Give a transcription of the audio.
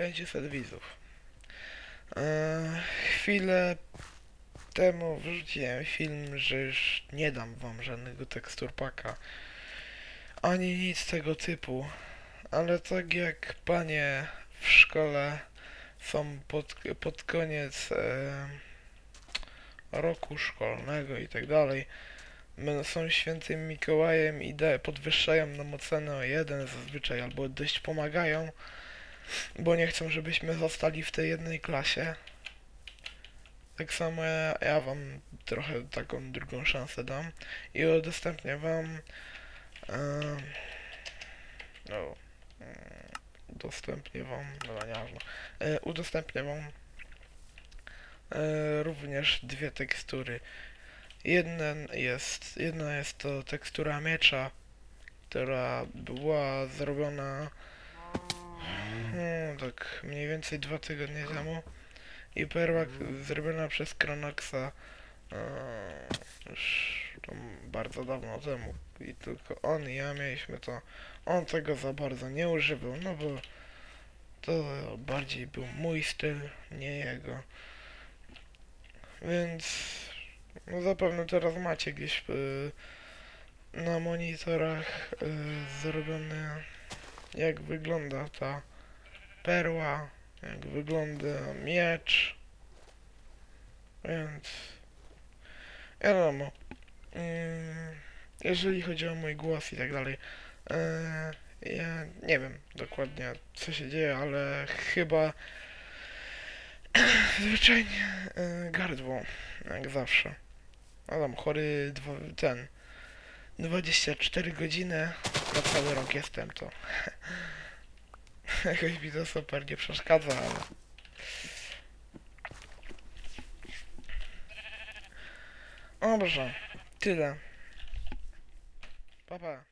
500 widzów. Eee, chwilę temu wrzuciłem film, że już nie dam wam żadnego teksturpaka ani nic tego typu, ale tak jak panie w szkole są pod, pod koniec e, roku szkolnego i tak dalej, są świętym Mikołajem i podwyższają nam ocenę o jeden zazwyczaj, albo dość pomagają, bo nie chcą, żebyśmy zostali w tej jednej klasie. Tak samo ja, ja wam trochę taką drugą szansę dam i udostępnię wam no mm, udostępnię wam no nieważne e, udostępnię wam e, również dwie tekstury Jeden jest, jedna jest to tekstura miecza, która była zrobiona hmm, tak mniej więcej dwa tygodnie temu. I perła zrobiona przez Kronoxa e, już bardzo dawno temu. I tylko on i ja mieliśmy to on tego za bardzo nie używał, no bo to bardziej był mój styl, nie jego. Więc no zapewne teraz macie gdzieś y, na monitorach y, zrobione jak wygląda ta perła, jak wygląda miecz. Więc wiadomo. Mm, jeżeli chodzi o mój głos i tak dalej, e, ja nie wiem dokładnie co się dzieje, ale chyba zwyczajnie e, gardło, jak zawsze. A tam chory ten 24 godziny na cały rok jestem to. Jakoś mi to super nie przeszkadza, ale Dobrze, tyle. Pa, pa.